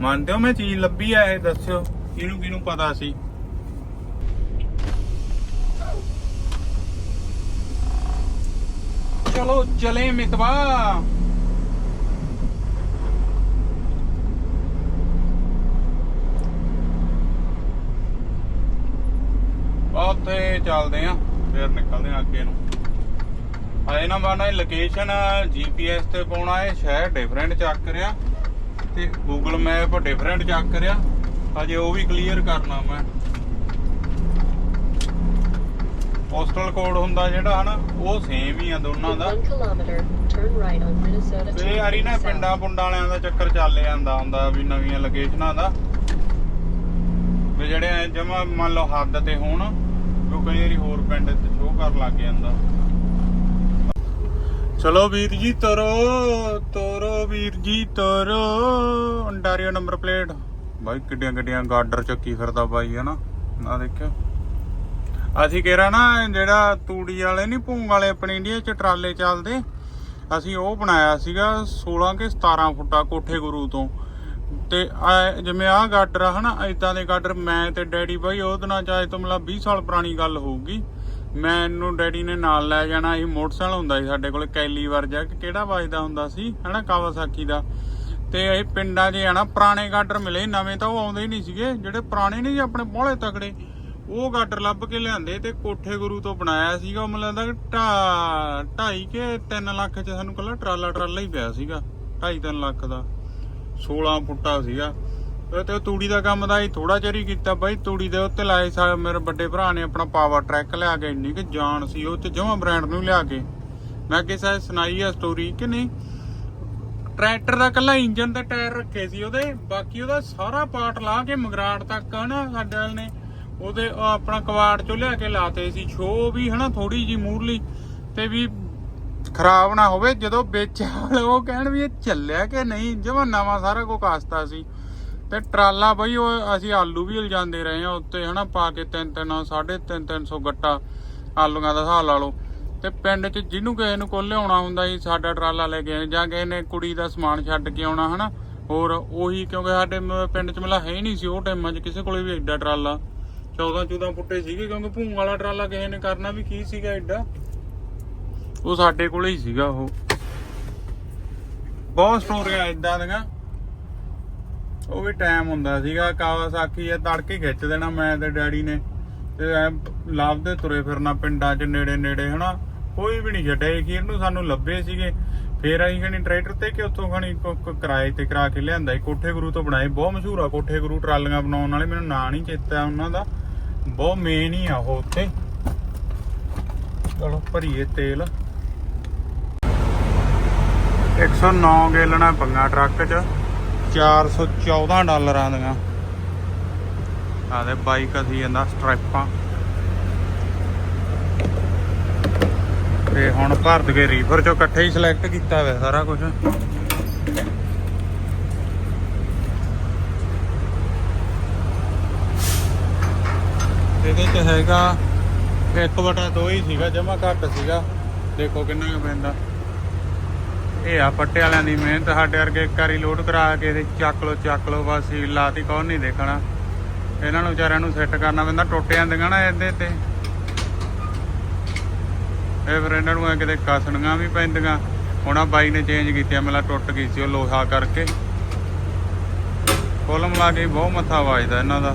ਮੰਨਦੇ ਹੋ? ਮੈਂ ਚੀਜ਼ ਲੱਭੀ ਆ, ਇਹ ਦੱਸਿਓ। ਕਿਹਨੂੰ ਕਿਹਨੂੰ ਪਤਾ ਸੀ? ਚਲੋ, ਚਲੇ ਮਿਤਵਾ। ਉੱਥੇ ਚੱਲਦੇ ਆ, ਫਿਰ ਨਿਕਲਦੇ ਆ ਅੱਗੇ ਨੂੰ। ਆਏ ਨਾ ਬਾਣਾ ਲੋਕੇਸ਼ਨ ਜੀਪੀਐਸ ਤੇ ਪਾਉਣਾ ਹੈ ਸ਼ਹਿਰ ਡਿਫਰੈਂਟ ਚੱਕ ਰਿਹਾ। ਤੇ ਗੂਗਲ ਮੈਪ ਡਿਫਰੈਂਟ ਚੱਕ ਰਿਆ ਅਜੇ ਉਹ ਵੀ ਕਲੀਅਰ ਕਰਨਾ ਮੈਂ। ਪੋਸਟਲ ਕੋਡ ਹੁੰਦਾ ਜਿਹੜਾ ਹਨਾ ਉਹ ਸੇਮ ਹੀ ਆ ਦੋਨਾਂ ਦਾ। ਤੇ ਯਾਰੀ ਨਾ 250 ਪਿੰਡਾਂ. ਪੁੰਡਾਂ ਵਾਲਿਆਂ ਦਾ ਚੱਕਰ ਚੱਲ ਜਾਂਦਾ ਹੁੰਦਾ ਵੀ ਨਵੀਆਂ ਲੋਕੇਸ਼ਨਾਂ ਦਾ। ਵੀ ਜਿਹੜੇ ਜਮਾ ਮੰਨ ਲਓ ਹੱਦ ਤੇ ਹੋਣ ਉਹ ਕਈ ਵਾਰੀ ਹੋਰ ਪਿੰਡ ਤੇ ਸ਼ੋਅ ਕਰਨ ਲੱਗ ਜਾਂਦਾ। ਚਲੋ ਵੀਰ ਜੀ ਤਰੋ, ਤੋਰੋ ਵੀਰ ਜੀ ਤੋਰੋ। Ontario number plate. ਬਾਈ, ਕਿੱਡੀਆਂ ਕਿੱਡੀਆਂ ਗਾਰਡਰ ਚੱਕੀ ਫਿਰਦਾ ਬਾਈ, ਹਨਾ? ਆ ਦੇਖਿਓ। ਅਸੀਂ ਕਿਹੜਾ ਨਾ, ਜਿਹੜਾ ਤੂੜੀ ਵਾਲੇ ਨਹੀਂ ਭੂੰਗ ਵਾਲੇ ਆਪਣੇ ਇੰਡੀਆ ਚ ਟਰਾਲੇ ਚੱਲਦੇ, ਅਸੀਂ ਉਹ ਬਣਾਇਆ ਸੀਗਾ 16 ਕੇ 17 ਫੁੱਟਾ ਕੋਠੇ ਗੁਰੂ ਤੋਂ। ਤੇ ਆਹ ਜਿਵੇਂ ਆਹ ਗਾਡਰ ਹਨਾ ਇਦਾਂ ਦੇ ਗਾਡਰ, ਮੈਂ ਤੇ ਡੈਡੀ ਬਾਈ, ਉਹਦੇ ਨਾਲ ਚਾਹੇ ਤੋਂ ਮਤਲਬ 20 ਸਾਲ ਪੁਰਾਣੀ ਗੱਲ ਹੋਊਗੀ। ਮੈਨੂੰ ਡੈਡੀ ਨੇ ਨਾਲ ਲੈ ਜਾਣਾ ਇਹ ਮੋਟਰਸਾਈਕਲ ਹੁੰਦਾ ਸੀ ਸਾਡੇ ਕੋਲ, ਕੈਲੀ ਵਰਜਾ ਕਿਹੜਾ ਵੱਜਦਾ ਹੁੰਦਾ ਸੀ, ਹਨਾ, ਕਾਵਾਸਾਕੀ ਦਾ। ਤੇ ਇਹ ਪਿੰਡਾਂ 'ਚ ਆ ਪੁਰਾਣੇ ਗਾਡਰ ਮਿਲੇ ਨਵੇਂ ਤਾਂ ਉਹ ਆਉਂਦੇ ਹੀ ਨਹੀਂ ਸੀਗੇ, ਜਿਹੜੇ ਪੁਰਾਣੇ ਨਹੀਂ ਆਪਣੇ ਬੋਲੇ ਤਕੜੇ। ਉਹ ਗਾਡਰ ਲੱਭ ਕੇ ਲਿਆਂਦੇ ਤੇ ਕੋਠੇ ਗੁਰੂ ਤੋਂ ਬਣਾਇਆ ਸੀਗਾ, ਉਹ ਮੈਨੂੰ ਲੱਗਦਾ ਕਿ ਢਾ- ਢਾਈ ਕੇ 3 ਲੱਖ 'ਚ ਸਾਨੂੰ ਕੱਲਾ ਟਰਾਲਾ ਟਰਾਲਾ ਹੀ ਪਿਆ ਸੀਗਾ 2.5 3 ਲੱਖ ਦਾ। 16 ਫੁੱਟਾ ਸੀਗਾ। ਤੇ ਤੇ ਉਹ ਤੂੜੀ ਦਾ ਕੰਮ ਦਾ ਹੀ ਥੋੜਾ ਚਿਰ ਹੀ ਕੀਤਾ ਬਾਈ, ਤੂੜੀ ਦੇ ਉੱਤੇ ਲਾਏ ਸਾ, ਮੇਰੇ ਵੱਡੇ ਭਰਾ ਨੇ ਆਪਣਾ ਪਾਵਰ ਟਰੈਕ ਲਿਆ ਕੇ ਇੰਨੀ ਕਿ ਜਾਣ ਸੀ, ਉਹ ਤੇ ਜਮਾ ਬ੍ਰਾਂਡ ਨੂੰ ਲਿਆ ਕੇ। ਮੈਂ ਕਿਸੇ ਸੁਣਾਈ ਆ ਸਟੋਰੀ ਕਿ ਨਹੀਂ? ਟਰੈਕਟਰ ਦਾ ਕੱਲਾ ਇੰਜਨ ਤੇ ਟਾਇਰ ਰੱਖੇ ਸੀ ਉਹਦੇ, ਬਾਕੀ ਉਹਦਾ ਸਾਰਾ ਪਾਰਟ ਲਾ ਕੇ ਮਗਰਾੜ ਤੱਕ ਹਨਾ ਸਾਡੇ ਵਾਲ ਨੇ, ਉਹਦੇ ਆਪਣਾ ਕਵਾੜ ਚੋਂ ਲਿਆ ਕੇ ਲਾਤੇ ਸੀ ਸ਼ੋ ਵੀ ਹਨਾ ਥੋੜੀ ਜੀ ਮੂਰਲੀ ਤੇ ਵੀ ਖਰਾਬ ਨਾ ਹੋਵੇ, ਜਦੋਂ ਵਿੱਚ ਉਹ ਕਹਿਣ ਵੀ ਇਹ ਚੱਲਿਆ ਕਿ ਨਹੀਂ, ਜਮਾ ਨਵਾਂ ਸਾਰਾ ਕੁਝ ਕਾਸਤਾ ਸੀ। ਤੇ ਟਰਾਲਾ ਬਈ ਉਹ ਅਸੀਂ ਆਲੂ ਵੀ ਉਲਜਾਉਂਦੇ ਰਹੇ ਆ ਉੱਤੇ, ਹਨਾ, ਪਾ ਕੇ ਤਿੰਨ ਤਿੰਨ, ਸਾਢੇ ਤਿੰਨ ਤਿੰਨ ਸੌ ਗੱਟਾ ਆਲੂਆਂ ਦਾ ਹਿਸਾਬ ਲਾ ਲਓ। ਤੇ ਪਿੰਡ 'ਚ ਜਿਹਨੂੰ ਕਿਸੇ ਨੂੰ ਕੋਲ ਲਿਆਉਣਾ ਹੁੰਦਾ ਸੀ, ਸਾਡਾ ਟਰਾਲਾ ਲੈ ਕੇ ਜਾਂ ਕਿਸੇ ਨੇ ਕੁੜੀ ਦਾ ਸਮਾਨ ਛੱਡ ਕੇ ਆਉਣਾ, ਹਨਾ, ਹੋਰ ਉਹੀ ਕਿਉਂਕਿ ਸਾਡੇ ਪਿੰਡ 'ਚ ਮਤਲਬ ਹੈ ਹੀ ਨਹੀਂ ਸੀ ਉਹ ਟਾਈਮਾਂ 'ਚ ਕਿਸੇ ਕੋਲੇ ਵੀ ਐਡਾ ਟਰਾਲਾ। 14 14 ਫੁੱਟੇ ਸੀਗੇ ਕਿਉਂਕਿ ਭੂੰਗ ਵਾਲਾ ਟਰਾਲਾ ਕਿਸੇ ਨੇ ਕਰਨਾ ਵੀ ਕੀ ਸੀਗਾ ਐਡਾ? ਉਹ ਸਾਡੇ ਕੋਲੇ ਹੀ ਸੀਗਾ ਉਹ। ਬਹੁਤ ਸਟੋਰੀਆਂ ਇਦਾਂ ਦੀਆਂ। ਉਹ ਵੀ ਟਾਈਮ ਹੁੰਦਾ ਸੀਗਾ, ਕਾਵਾਸਾਕੀ ਇਹ ਤੜਕੇ ਖਿੱਚ ਦੇਣਾ ਮੈਂ ਤੇ ਡੈਡੀ ਨੇ। ਤੇ ਲੱਭਦੇ ਤੁਰੇ ਫਿਰਨਾ ਪਿੰਡਾਂ 'ਚ ਨੇੜੇ ਨੇੜੇ, ਹਨਾ? ਕੋਈ ਵੀ ਨਹੀਂ ਛੱਡਿਆ ਅਖੀਰ ਨੂੰ ਸਾਨੂੰ ਲੱਭੇ ਸੀਗੇ। ਫੇਰ ਅਸੀਂ ਖਣੀ ਟਰੈਕਟਰ ਤੇ ਕਿ ਉੱਥੋਂ ਖਣੀ ਕਿਰਾਏ ਤੇ ਕਰਾ ਕੇ ਲਿਆਂਦਾ ਕੋਠੇ ਗੁਰੂ ਤੋਂ ਬਣਾਏ, ਬਹੁਤ ਮਸ਼ਹੂਰ ਆ ਕੋਠੇ ਗੁਰੂ, ਟਰਾਲੀਆਂ ਬਣਾਉਣ ਵਾਲੇ, ਮੈਨੂੰ ਨਾਂ ਨਹੀਂ ਚੇਤਾ ਉਹਨਾਂ ਦਾ। ਬਹੁਤ ਮੇਨ ਹੀ ਆ ਉਹ ਉੱਥੇ। ਚਲੋ ਭਰੀਏ ਤੇਲ। 109 ਗੇਲਣਾ ਪੰਗਾ ਟਰੱਕ 'ਚ। 414 ਡਾਲਰਾਂ ਦੀਆਂ। ਆਦੇ ਬਾਈਕ ਅਸੀਂ ਜਾਂਦਾ ਸਟ੍ਰੈਪਾਂ। ਤੇ ਹੁਣ ਭਰ ਦਗੇ ਰੀਫਰ ਚੋਂ ਇਕੱਠੇ ਹੀ ਸਿਲੈਕਟ ਕੀਤਾ ਹੋਇਆ ਸਾਰਾ ਕੁਝ ਇਹਦੇ ਚ ਹੈਗਾ 1 ਬਟਾ 2 ਹੀ ਸੀਗਾ, ਜਮਾ ਘੱਟ ਸੀਗਾ। ਦੇਖੋ ਕਿੰਨਾ ਕੁ ਪੈਂਦਾ। ਇਹ ਆ ਪੱਟੇ ਵਾਲਿਆਂ ਦੀ ਮਿਹਨਤ, ਸਾਡੇ ਵਰਗੇ ਇੱਕ ਵਾਰੀ ਲੋਡ ਕਰਾ ਕੇ ਤੇ ਚੱਕ ਲੋ ਚੱਕ ਲੋ ਬਸ ਹੀ ਲਾਤੀ ਕੌਣ ਨਹੀਂ ਦੇਖਣਾ। ਇਹਨਾਂ ਨੂੰ ਵਿਚਾਰਿਆਂ ਨੂੰ ਸੈੱਟ ਕਰਨਾ ਪੈਂਦਾ, ਟੁੱਟ ਜਾਂਦੀਆਂ ਨਾ ਇਹਦੇ ਤੇ। ਇਹ ਫਿਰ ਇਹਨਾਂ ਨੂੰ ਕਿਤੇ ਕਸਣੀਆਂ ਵੀ ਪੈਂਦੀਆਂ। ਹੁਣ ਆ ਬਾਈ ਨੇ ਚੇਂਜ ਕੀਤੀਆਂ ਮੇਲਾ ਟੁੱਟ ਗਈ ਸੀ ਉਹ ਲੋਹਾ ਕਰਕੇ। ਕੁੱਲ ਮਿਲਾ ਕੇ ਬਹੁਤ ਮੱਥਾ ਵੱਜਦਾ ਇਹਨਾਂ ਦਾ।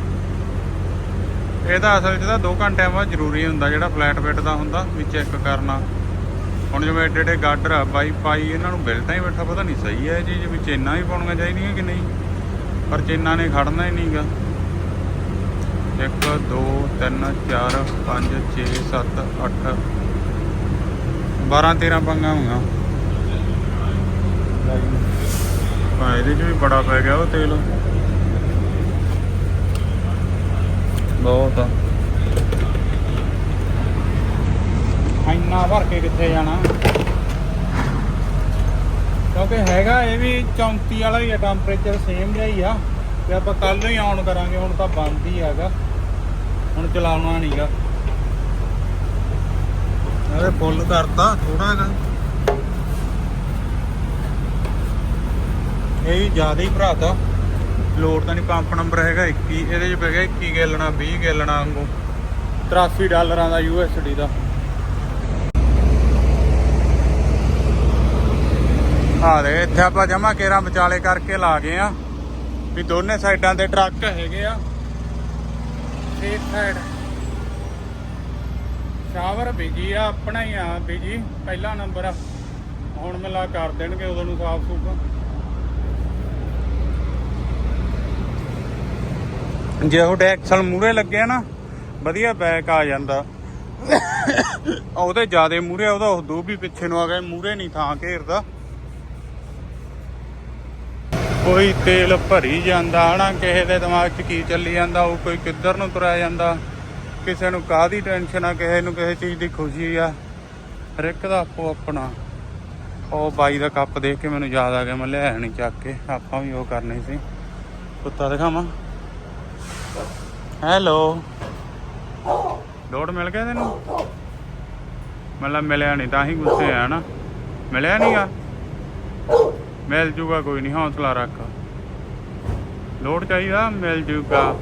ਇਹਦਾ ਅਸਲ 'ਚ ਤਾਂ 2 ਘੰਟਿਆਂ ਬਾਅਦ ਜ਼ਰੂਰੀ ਹੁੰਦਾ ਜਿਹੜਾ ਫਲੈਟ ਫਿੱਟ ਦਾ ਹੁੰਦਾ ਵੀ ਚੈੱਕ ਕਰਨਾ। ਹੁਣ ਜਿਵੇਂ ਏਡੇ ਏਡੇ ਗਾਡਰ ਆ ਬਾਈ ਪਾਈ ਇਹਨਾਂ ਨੂੰ ਬਿਲਟਾਂ ਹੀ ਬੈਠਾ ਪਤਾ ਨਹੀਂ ਸਹੀ ਹੈ ਇਹ ਚੀਜ਼ ਵੀ ਚੇਨਾਂ ਵੀ ਪਾਉਣੀਆਂ ਚਾਹੀਦੀਆਂ ਕਿ ਨਹੀਂ? ਪਰ ਚੇਨਾਂ ਨੇ ਖੜਨਾ ਹੀ ਨਹੀਂਗਾ। 1 2 3 4 5 6 7 8 12 13 ਪੰਗਾ ਹੋਗਾ ਹਾਂ, ਇਹਦੇ ਚ ਵੀ ਬੜਾ ਪੈ ਗਿਆ ਉਹ ਤੇਲ। ਬਹੁਤ ਆ। ਇੰਨਾ ਭਰ ਕੇ ਕਿੱਥੇ ਜਾਣਾ? ਕਿਉਂਕਿ ਹੈਗਾ ਇਹ ਵੀ 34 ਵਾਲਾ ਹੀ ਆ ਟੈਂਪਰੇਚਰ ਸੇਮ ਜਿਹਾ ਹੀ ਆ। ਤੇ ਆਪਾਂ ਕੱਲ ਹੀ ਆਨ ਕਰਾਂਗੇ, ਹੁਣ ਤਾਂ ਬੰਦ ਹੀ ਹੈਗਾ। ਹੁਣ ਚਲਾਉਣਾ ਨਹੀਂਗਾ ਅਰੇ ਫੁੱਲ ਕਰਤਾ ਥੋੜਾ ਹੈਗਾ ਇਹ ਵੀ ਜ਼ਿਆਦਾ ਹੀ ਭਰਾਤਾ। ਲੋਡ ਤਾਂ ਨਹੀਂ ਪੰਪ ਨੰਬਰ ਹੈਗਾ 21 ਇਹਦੇ 'ਚ ਪੈ ਗਿਆ 21 ਗੈਲਣਾ 20 ਗੈਲਣਾ ਵਾਂਗੂ। 83 ਡਾਲਰਾਂ ਦਾ USD ਦਾ। ਆ ਦੇ। ਇੱਥੇ ਆਪਾਂ ਜਮਾ ਕੇਰਾ ਵਿਚਾਲੇ ਕਰਕੇ ਲਾ ਗਏ ਆ। ਵੀ ਦੋਨੇ ਸਾਈਡਾਂ ਤੇ ਟਰੱਕ ਹੈਗੇ ਆ। ਇੱਕ ਸਾਈਡ ਸ਼ਾਵਰ ਬਿਜ਼ੀ ਆ, ਆਪਣਾ ਹੀ ਆ ਬਿਜ਼ੀ, ਪਹਿਲਾ ਨੰਬਰ ਆ। ਹੁਣ ਮਿਲਾ ਕਰ ਦੇਣਗੇ ਉਦੋਂ ਨੂੰ ਸਾਫ਼ ਸੂਫ। ਜੇ ਉਹ ਐਕਸਲ ਮੂਰੇ ਲੱਗੇ ਨਾ, ਵਧੀਆ ਬੈਕ ਆ ਜਾਂਦਾ। ਉਹਦੇ ਜਿਆਦੇ ਮੂਰੇ ਉਹਦਾ ਉਹ ਦੋ ਵੀ ਪਿੱਛੇ ਨੂੰ ਆ ਗਏ ਮੂਰੇ ਨਹੀਂ ਥਾਂ ਘੇਰਦਾ। ਕੋਈ ਤੇਲ ਭਰੀ ਜਾਂਦਾ, ਹਨਾ? ਕਿਸੇ ਦੇ ਦਿਮਾਗ 'ਚ ਕੀ ਚੱਲੀ ਜਾਂਦਾ, ਉਹ ਕੋਈ ਕਿੱਧਰ ਨੂੰ ਤੁਰਿਆ ਜਾਂਦਾ? ਕਿਸੇ ਨੂੰ ਕਾਹਦੀ ਟੈਨਸ਼ਨ ਆ, ਕਿਸੇ ਨੂੰ ਕਿਸੇ ਚੀਜ਼ ਦੀ ਖੁਸ਼ੀ ਆ? ਹਰ ਇੱਕ ਦਾ ਆਪੋ ਆਪਣਾ। ਉਹ ਬਾਈ ਦਾ ਕੱਪ ਦੇਖ ਕੇ ਮੈਨੂੰ ਯਾਦ ਆ ਗਿਆ, ਮੈਂ ਲਿਆਇਆ ਨਹੀਂ ਚੱਕ ਕੇ। ਆਪਾਂ ਵੀ ਉਹ ਕਰਨੀ ਸੀ। ਕੁੱਤਾ ਦਿਖਾਵਾਂ? ਹੈਲੋ? ਲੋਡ ਮਿਲ ਗਿਆ ਤੈਨੂੰ? ਮਤਲਬ ਮਿਲਿਆ ਨਹੀਂ ਤਾਂ ਹੀ ਗੁੱਸੇ ਆ ਨਾ ਮਿਲਿਆ ਨਹੀਂਗਾ ਮਿਲ ਜੂਗਾ, ਕੋਈ ਨਹੀਂ, ਹੌਸਲਾ ਰੱਖ। ਲੋਡ ਚਾਹੀਦਾ, ਮਿਲ ਜੂਗਾ।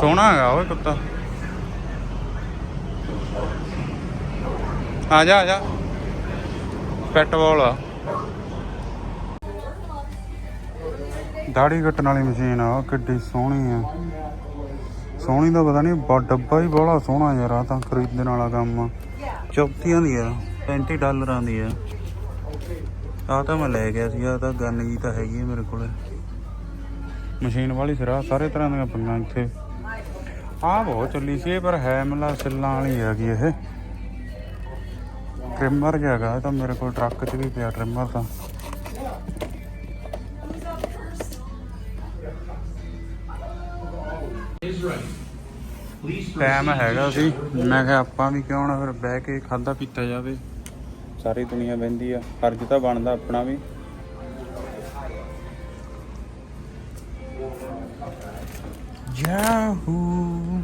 ਸੋਹਣਾ ਹੈਗਾ ਓਏ ਕੁੱਤਾ। ਆ ਜਾ ਆ ਜਾ। ਪੈਟਬੋਲ ਆ। ਦਾੜੀ ਕੱਟਣ ਵਾਲੀ ਮਸ਼ੀਨ ਆ, ਉਹ ਕਿੱਡੀ ਸੋਹਣੀ ਆ। ਸੋਹਣੀ ਦਾ ਪਤਾ ਨਹੀਂ, ਬਾ ਡੱਬਾ ਹੀ ਬੜਾ ਸੋਹਣਾ ਯਾਰ ਆ ਤਾਂ ਖਰੀਦਣ ਵਾਲਾ ਕੰਮ ਆ। ਚੌਥੀਆਂ ਦੀ ਆ 35 ਡਾਲਰਾਂ ਦੀ ਆ। ਆ ਤਾਂ ਮੈਂ ਲੈ ਗਿਆ ਸੀਗਾ ਤਾਂ ਗਨ ਜੀ ਤਾਂ ਹੈਗੀ ਆ ਮੇਰੇ ਕੋਲ। ਮਸ਼ੀਨ ਵਾਲੀ ਸਿਰਾ ਸਾਰੇ ਤਰ੍ਹਾਂ ਦੀਆਂ ਪੰਗਾਂ ਇੱਥੇ। ਆ ਬਹੁਤ ਚੱਲੀ ਸੀ ਇਹ, ਪਰ ਹੈ ਮਲਾ ਸਿੱਲਾਂ ਵਾਲੀ ਹੈਗੀ ਇਹ। ਟ੍ਰਿਮਰ ਜਗਾ ਤਾਂ ਮੇਰੇ ਕੋਲ ਟਰੱਕ 'ਚ ਵੀ ਪਿਆ ਟ੍ਰਿਮਰ ਤਾਂ। ਟਾਈਮ ਹੈਗਾ ਸੀ। ਮੈਂ ਕਿਹਾ ਆਪਾਂ ਵੀ ਕਿਉਂ ਨਾ ਫਿਰ ਬਹਿ ਕੇ ਖਾਦਾ ਪੀਤਾ ਜਾਵੇ। ਸਾਰੀ ਦੁਨੀਆ ਬਹਿੰਦੀ ਆ ਫਰਜ਼ ਤਾਂ ਬਣਦਾ ਆਪਣਾ ਵੀ। Yahoo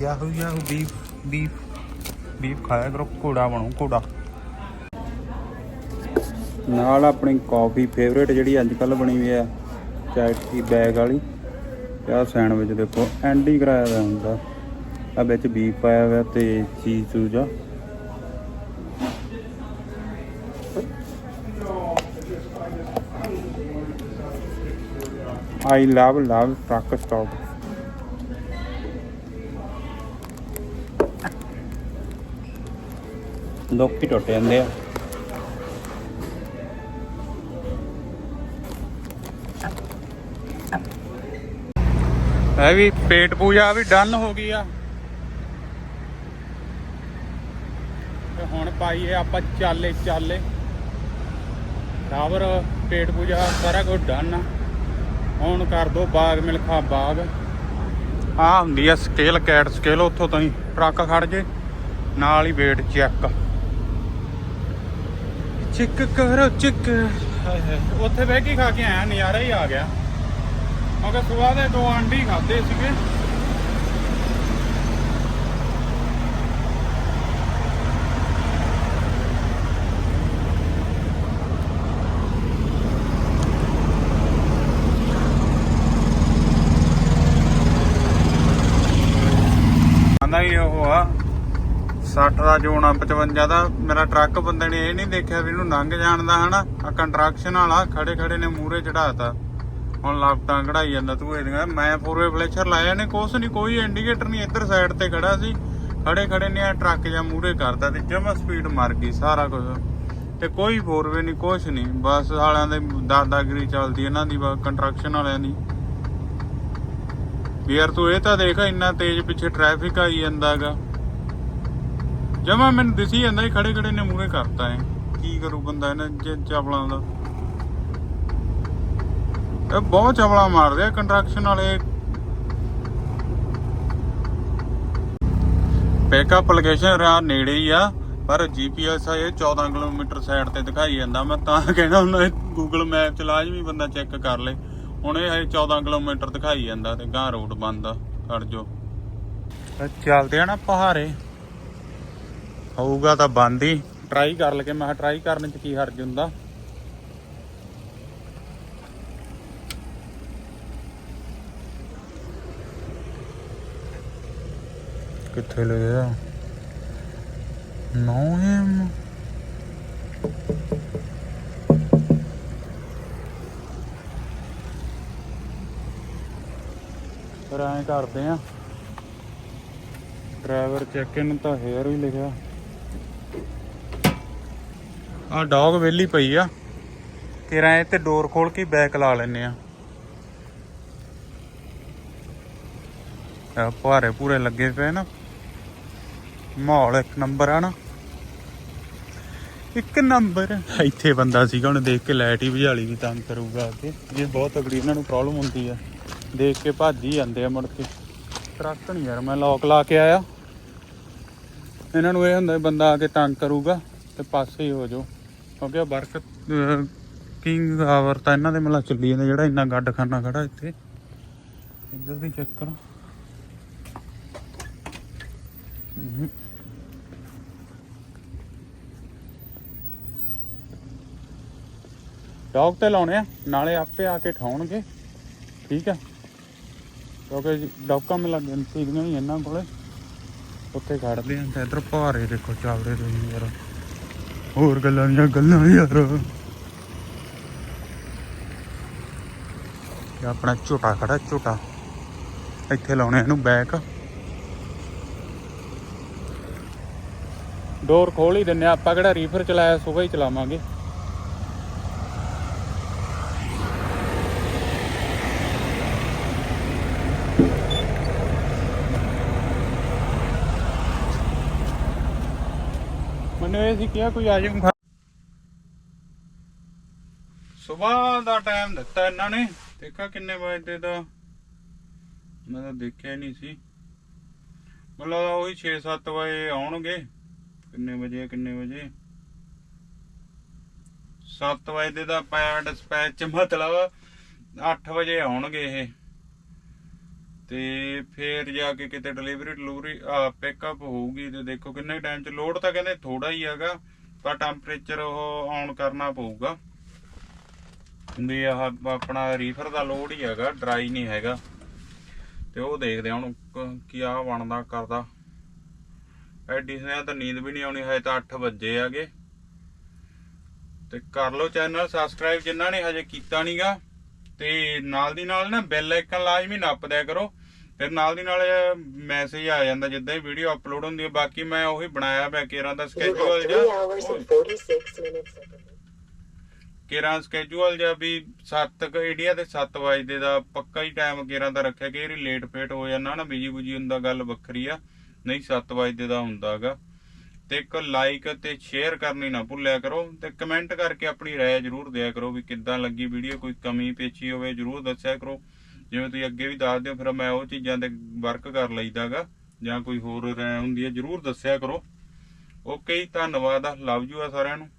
yahoo yahoo beef beef beef ਖਾਇਆ ਕਰੋ ਘੋੜਾ ਬਣੂ ਘੋੜਾ। ਨਾਲ ਆਪਣੀ ਕਾਫੀ ਫੇਵਰੇਟ ਜਿਹੜੀ ਅੱਜ ਕੱਲ ਬਣੀ ਹੋਈ ਆ ਚਾਟੀ ਬੈਗ ਵਾਲੀ। ਆਹ ਸੈਂਡਵਿਚ ਦੇਖੋ ਐਂਡੀ ਕਰਾਇਆ ਹੋਇਆ ਹੁੰਦਾ। ਆ ਵਿੱਚ ਬੀਫ ਪਾਇਆ ਹੋਇਆ ਤੇ ਚੀਜ਼ ਚੂਜ਼। ਆ I love love truck stop. ਦੁੱਖ ਹੀ ਟੁੱਟ ਜਾਂਦੇ ਆ। ਇਹ ਵੀ ਪੇਟ ਪੂਜਾ ਵੀ ਡਨ ਹੋ ਗਈ ਆ। ਤੇ ਹੁਣ ਪਾਈਏ ਆਪਾਂ ਚਾਲੇ ਚਾਲੇ। ਰਾਵਰ ਪੇਟ ਪੂਜਾ ਸਾਰਾ ਕੁਝ ਡਨ ਆ। ਹੁਣ ਕਰ ਦੋ ਬਾਗ ਮਿਲਖਾ ਬਾਗ। ਆ ਹੁੰਦੀ ਆ ਸਕੇਲ ਕੈਟ ਸਕੇਲ ਉੱਥੋਂ ਤਾਈਂ ਟਰੱਕ ਖੜ ਜੇ, ਨਾਲ ਹੀ ਵੇਟ ਚੈੱਕ ਚੈੱਕ ਕਰੋ, ਚੈੱਕ। ਉੱਥੇ ਬਹਿ ਕੇ ਖਾ ਕੇ ਆਇਆ, ਨਜ਼ਾਰਾ ਹੀ ਆ ਗਿਆ। ਕਿਉਂਕਿ ਸਵੇਰ ਦੇ ਦੋ ਆਂਡੀ ਖਾਦੇ ਸੀਗੇ ਆਂਦਾ ਹੀ ਉਹ ਆ 60 ਦਾ ਜੋਣਾ 55 ਦਾ, ਮੇਰਾ ਟਰੱਕ ਬੰਦੇ ਨੇ ਇਹ ਨਹੀਂ ਦੇਖਿਆ ਵੀ ਇਹਨੂੰ ਲੰਘ ਜਾਣਦਾ ਹਨਾ? ਆ ਕੰਟਰੈਕਸ਼ਨ ਵਾਲਾ ਖੜੇ ਖੜੇ ਨੇ ਮੂਰੇ ਚੜਾਤਾ ਹੁਣ ਲਾਪਟਾਂ ਕਢਾਈ ਜਾਂਦਾ ਤੂੰ ਇਹਦੀਆਂ ਮੈਂ ਫੋਰਵੇ ਫਲੈਸ਼ਰ ਲਾਇਆ ਨੇ, ਕੁਛ ਨਹੀਂ ਕੋਈ ਇੰਡੀਕੇਟਰ ਨਹੀਂ ਇੱਧਰ ਸਾਈਡ ਤੇ ਖੜਾ ਸੀ। ਖੜੇ ਖੜੇ ਨੇ ਆ ਟਰੱਕ ਜਾਂ ਮੂਰੇ ਕਰਦਾ ਤੇ ਜਮਾ ਸਪੀਡ ਮਰ ਗਈ ਸਾਰਾ ਕੁਝ ਤੇ ਕੋਈ ਫੋਰਵੇ ਨਹੀਂ ਕੁਛ ਨਹੀਂ ਬਸ ਵਾਲਿਆਂ ਦੇ ਦਾਦਾਗਰੀ ਚੱਲਦੀ, ਇਹਨਾਂ ਦੀ ਕੰਟਰੈਕਸ਼ਨ ਵਾਲਿਆਂ ਦੀ। ਵੀ ਯਾਰ ਤੂੰ ਇਹ ਤਾਂ ਦੇਖ, ਇੰਨਾ ਤੇਜ਼ ਪਿੱਛੇ ਟ੍ਰੈਫਿਕ ਆਈ ਜਾਂਦਾਗਾ। ਜਮਾ ਮੈਨੂੰ ਦਿਸੀ ਜਾਂਦਾ ਹੀ ਖੜੇ ਖੜੇ ਨੇ ਮੂਰੇ ਕਰਤਾ ਹੈ ਕੀ ਕਰੂ ਬੰਦਾ ਇਹਨਾਂ ਜੇ ਚਾਵਲਾਂ ਦਾ। ਇਹ ਬਹੁਤ ਚਵਲਾ ਮਾਰਦੇ ਆ, ਕੰਟਰੈਕਸ਼ਨ ਵਾਲੇ। ਬੈਕਅਪ ਲੋਕੇਸ਼ਨ ਰਾ ਨੇੜੇ ਹੀ ਆ, ਪਰ ਜੀਪੀਐਸ ਆ, ਇਹ 14 ਕਿਲੋਮੀਟਰ ਸਾਈਡ ਤੇ ਦਿਖਾਈ ਜਾਂਦਾ। ਮੈਂ ਤਾਂ ਕਹਿਣਾ ਹੁੰਦਾ ਗੂਗਲ ਮੈਪ ਚ ਲਾਜ਼ਮੀ ਬੰਦਾ ਚੈੱਕ ਕਰ ਲੇ। ਹੁਣ ਇਹ 14 ਕਿਲੋਮੀਟਰ ਦਿਖਾਈ ਜਾਂਦਾ ਤੇ ਗਾਂ ਰੋਡ ਬੰਦ ਆ, ਖੜ ਜੋ ਚੱਲਦੇ ਆ ਨਾ ਪਹਾੜੇ। ਹੋਊਗਾ ਤਾਂ ਬੰਦ ਹੀ। ਟਰਾਈ ਕਰ ਲਗੇ ਮੈਂ ਟਰਾਈ ਕਰਨ ਚ ਕੀ ਹਰਜ ਹੁੰਦਾ? ਕਿੱਥੇ ਲੱਗਿਆ 9 ਐਮ। ਫਿਰ ਐਂ ਕਰਦੇ ਆ। ਡਰਾਈਵਰ ਚੈੱਕ ਇਨ ਤਾਂ ਹੇਅਰ ਵੀ ਲਿਖਿਆ। ਆ ਡੌਗ ਵੇਲੀ ਪਈ ਆ। ਕਿਰਾਏ ਤੇ ਡੋਰ ਖੋਲ ਕੇ ਬੈਕ ਲਾ ਲੈਨੇ ਆ। ਆ ਭਾਰੇ ਪੂਰੇ ਲੱਗੇ ਪਏ ਨਾ। ਮਾਹੌਲ ਇੱਕ ਨੰਬਰ ਆ ਨਾ। ਇੱਕ ਨੰਬਰ ਇੱਥੇ ਬੰਦਾ ਸੀਗਾ, ਉਹਨੇ ਦੇਖ ਕੇ ਲਾਈਟ ਹੀ ਬੁਝਾਲੀ ਵੀ ਤੰਗ ਕਰੂਗਾ ਅੱਗੇ ਇਹ ਬਹੁਤ ਤਕੜੀ ਇਹਨਾਂ ਨੂੰ ਪ੍ਰੋਬਲਮ ਹੁੰਦੀ ਆ। ਦੇਖ ਕੇ ਭੱਜ ਹੀ ਜਾਂਦੇ ਆ ਮੁੜ ਕੇ। ਟਰੱਕ ਨਹੀਂ ਯਾਰ, ਮੈਂ ਲੋਕ ਲਾ ਕੇ ਆਇਆ। ਇਹਨਾਂ ਨੂੰ ਇਹ ਹੁੰਦਾ ਬੰਦਾ ਆ ਕੇ ਤੰਗ ਕਰੂਗਾ ਤੇ ਪਾਸੇ ਹੀ ਹੋ ਜਾਓ। ਕਿਉਂਕਿ ਉਹ ਕਿੰਗ ਆਵਰ ਤਾਂ ਇਹਨਾਂ ਦੇ ਮਲਾ ਚੱਲੀ ਜਾਂਦਾ, ਜਿਹੜਾ ਇੰਨਾ ਗੱਡ ਖਾਨਾ ਖੜਾ ਇੱਥੇ। ਇੱਧਰ ਵੀ ਚੈੱਕ ਕਰੋ। ਡੌਗ ਤੇ ਲਾਉਣੇ ਆ, ਨਾਲੇ ਆਪੇ ਆ ਕੇ ਠਾਉਣਗੇ। ਠੀਕ ਆ। ਕਿਉਂਕਿ ਡੌਕਾਂ ਮਿਲ ਲੱਗਣ ਸੀਗੀਆਂ ਹੀ ਇਹਨਾਂ ਕੋਲੇ। ਉੱਥੇ ਖੜਦੇ ਆ ਤੇ ਇਧਰ ਭਾਰੇ ਦੇਖੋ, ਚਾਵਰੇ ਤੁਸੀਂ ਯਾਰ। ਹੋਰ ਗੱਲਾਂ ਦੀਆਂ ਗੱਲਾਂ ਯਾਰ। ਇਹ ਆਪਣਾ ਝੋਟਾ ਖੜਾ ਝੋਟਾ। ਇੱਥੇ ਲਾਉਣੇ ਇਹਨੂੰ ਬੈਕ ਡੋਰ ਖੋਲ ਹੀ ਦਿੰਨੇ ਆ, ਆਪਾਂ ਕਿਹੜਾ ਰੀਫਰ ਚਲਾਇਆ ਸੁਬਾ ਹੀ ਚਲਾਵਾਂਗੇ। ਮੈਨੂੰ ਇਹ ਸੀ ਕਿਹਾ ਕੋਈ ਆ ਸਵੇਰ ਦਾ ਟਾਈਮ ਦਿੱਤਾ ਇਹਨਾਂ ਨੇ। ਦੇਖਾ ਕਿੰਨੇ ਵਜੇ ਦਾ। ਮੈਂ ਤਾਂ ਦੇਖਿਆ ਹੀ ਨਹੀਂ ਸੀ। ਮਤਲਬ ਉਹੀ 6-7 ਵਜੇ ਆਉਣਗੇ। ਕਿੰਨੇ ਵਜੇ ਕਿੰਨੇ ਵਜੇ? 7 ਵਜੇ ਦਾ ਪਾਇਆ ਡਿਸਪੈਚ ਮਤਲਬ 8 ਵਜੇ ਆਉਣਗੇ ਇਹ। ਤੇ ਫੇਰ ਜਾ ਕੇ ਕਿਤੇ ਡਿਲੀਵਰੀ ਡਿਲੀਵਰੀ ਪਿਕਅਪ ਹੋਊਗੀ ਤੇ ਦੇਖੋ ਕਿੰਨੇ ਟਾਈਮ ਚ ਲੋਡ ਤਾਂ ਕਹਿੰਦੇ ਥੋੜਾ ਹੀ ਹੈਗਾ, ਪਰ ਟੈਂਪਰੇਚਰ ਉਹ ਆਨ ਕਰਨਾ ਪਊਗਾ। ਵੀ ਆਹ ਆਪਣਾ ਰੀਫਰ ਦਾ ਲੋਡ ਹੀ ਹੈਗਾ ਡਰਾਈ ਨਹੀਂ ਹੈਗਾ। ਤੇ ਉਹ ਦੇਖਦੇ ਆ ਹੁਣ ਕੀ ਆ ਬਣਦਾ, ਕਰਦਾ। ਐਡੀ ਸਨੇ ਤਾਂ ਨੀਂਦ ਵੀ ਨਹੀਂ ਆਉਣੀ, ਹਜੇ ਤਾਂ 8 ਵਜੇ ਆਗੇ ਤੇ ਕਰ ਲਓ ਚੈਨਲ ਸਬਸਕ੍ਰਾਈਬ ਜਿਨ੍ਹਾਂ ਨੇ ਹਜੇ ਕੀਤਾ ਨਹੀਂਗਾ ਤੇ ਨਾਲ ਦੀ ਨਾਲ ਨਾ ਬੈਲ ਆਈਕਨ ਲਾਜ਼ਮੀ ਨੱਪ ਦਿਆ ਕਰੋ। ਫਿਰ ਨਾਲ ਦੀ ਨਾਲ ਮੈਸੇਜ ਆ ਜਾਂਦਾ ਜਿੱਦਾਂ ਹੀ ਵੀਡੀਓ ਅਪਲੋਡ ਹੁੰਦੀ ਹੈ ਬਾਕੀ ਮੈਂ ਉਹੀ ਬਣਾਇਆ ਪਿਆ ਕੇਰਾਂ ਦਾ You ਸਕੇਜੂਲ have ਜਿਹਾ 3 hours and 46 minutes. ਕੇਰਾਂ ਸਕੇਜੂਲ ਜਿਹਾ ਵੀ 7 ਇੰਡੀਆ ਦੇ 7 ਵਜੇ ਦਾ ਪੱਕਾ ਹੀ ਟਾਈਮ ਕੇਰਾਂ ਦਾ ਰੱਖਿਆ ਕਿ ਇਹ ਲੇਟ ਫੇਟ ਹੋ ਜਾਂਦਾ ਨਾ ਬਿਜ਼ੀ ਬੁਜੀ ਹੁੰਦਾ ਗੱਲ ਵੱਖਰੀ ਆ। ਨਹੀਂ 7 ਵਜੇ ਦਾ ਹੁੰਦਾਗਾ ਤੇ ਇੱਕ ਲਾਈਕ ਤੇ ਸ਼ੇਅਰ ਕਰਨੀ ਨਾ ਭੁੱਲਿਆ ਕਰੋ ਤੇ ਕਮੈਂਟ ਕਰਕੇ ਆਪਣੀ رائے ਜਰੂਰ ਦਿਆ ਕਰੋ ਵੀ ਕਿੱਦਾਂ ਲੱਗੀ ਵੀਡੀਓ ਕੋਈ ਕਮੀ ਪੇਚੀ ਹੋਵੇ ਜਰੂਰ ਦੱਸਿਆ ਕਰੋ ਜਿਵੇਂ ਤੁਸੀਂ ਅੱਗੇ ਵੀ ਦੱਸਦੇ ਹੋ ਫਿਰ ਮੈਂ ਉਹ ਚੀਜ਼ਾਂ ਤੇ ਵਰਕ ਕਰ ਲਈਦਾਗਾ ਜਾਂ ਕੋਈ ਹੋਰ ਰਾਏ ਹੁੰਦੀ ਹੈ ਜਰੂਰ ਦੱਸਿਆ ਕਰੋ ਓਕੇ ਜੀ ਧੰਨਵਾਦ ਆ ਲਵ ਯੂ ਆ ਸਾਰਿਆਂ ਨੂੰ